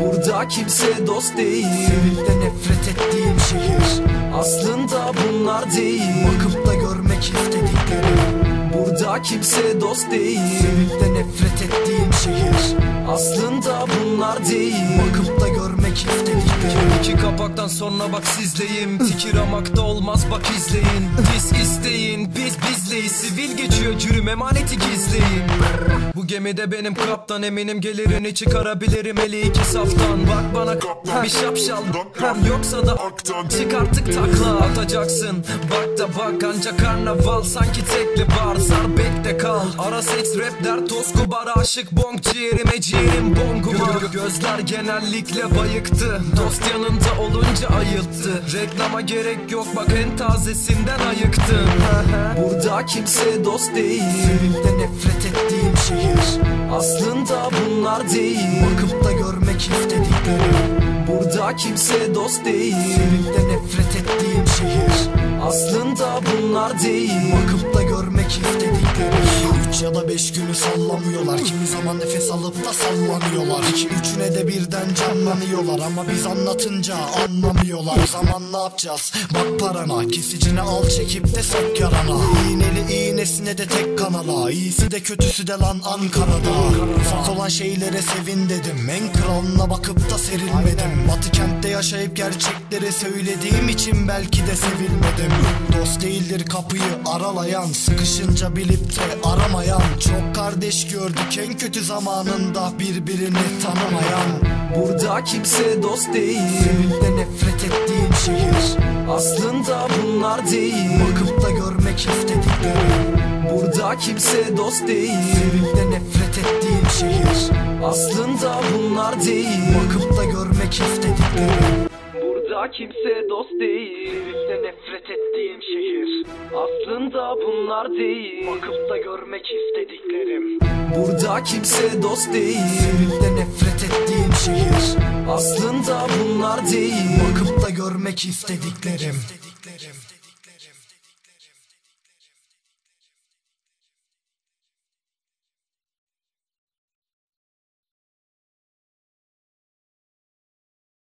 Burada kimse dost değil. Sevip de nefret ettiğim şehir. Aslında bunlar değil. Bakıp da görmek istediklerim Burada kimse dost değil. Sevip de nefret ettiğim şehir. Aslında bunlar değil. Bakıp da görmek istediklerim İki kapaktan sonra bak sizleyim. Tikiramakta olmaz bak izleyin. Biz isteyin biz bizleyiz. Sivil geçiyor cürüm emaneti gizleyin. Bu gemide benim kaptan eminim gelirini çıkarabilirim. Eli iki saftan Bak bana Kaptan. bir şapşal. Yoksa da Aktan. çık artık takla atacaksın. Bak da bak anca karnaval sanki tekli bar. Sar bekle kal. Ara seks rap der toz kubara aşık. Bonk ciğerime ciğerim bonguma Gözler genellikle bayıktı Dost yanında olunca ayılttı. Reklama gerek yok bak en tazesinden ayıktın Burada kimse dost değil. Sevip de nefret ettiğim şehir. Aslında bunlar değil. Bakıp da görmek istediklerim. Burada kimse dost değil. Sevip de nefret ettiğim şehir Aslında bunlar değil. Bakıp da görmek istediklerim Üç ya da beş günü sallamıyorlar. Kimi zaman nefes alıp da sallanıyorlar İki üçüne de birden canlanıyorlar. Ama biz anlatınca anlamıyorlar. O zaman ne yapacağız? Bak parana Kesicini al çekip de sok yarana. İğneli iğnesine de tek kanala İyisi de kötüsü de lan Ankara'da. Ufak olan şeylere sevin dedim En kralına bakıp da serilmedim. Batı kentte yaşayıp gerçekleri söylediğim için belki de sevilmedim. Dost değildir kapıyı aralayan Sıkışınca bilip de aramayan. Çok kardeş gördük en kötü zamanında birbirini tanımayan. Burada kimse dost değil Sevip de nefret ettiğim şehir. Aslında bunlar değil. Bakıp da görmek istediklerim Burada kimse dost değil. Sevip de nefret ettiğim şehir. Aslında bunlar değil. Bakıp da görmek istediklerim Burada kimse dost değil. Sevip de nefret ettiğim şehir. Aslında bunlar değil. Bakıp da görmek istediklerim. Burada kimse dost değil. Sevip de nefret ettiğim şehir. Aslında bunlar değil. Bakıp da görmek istediklerim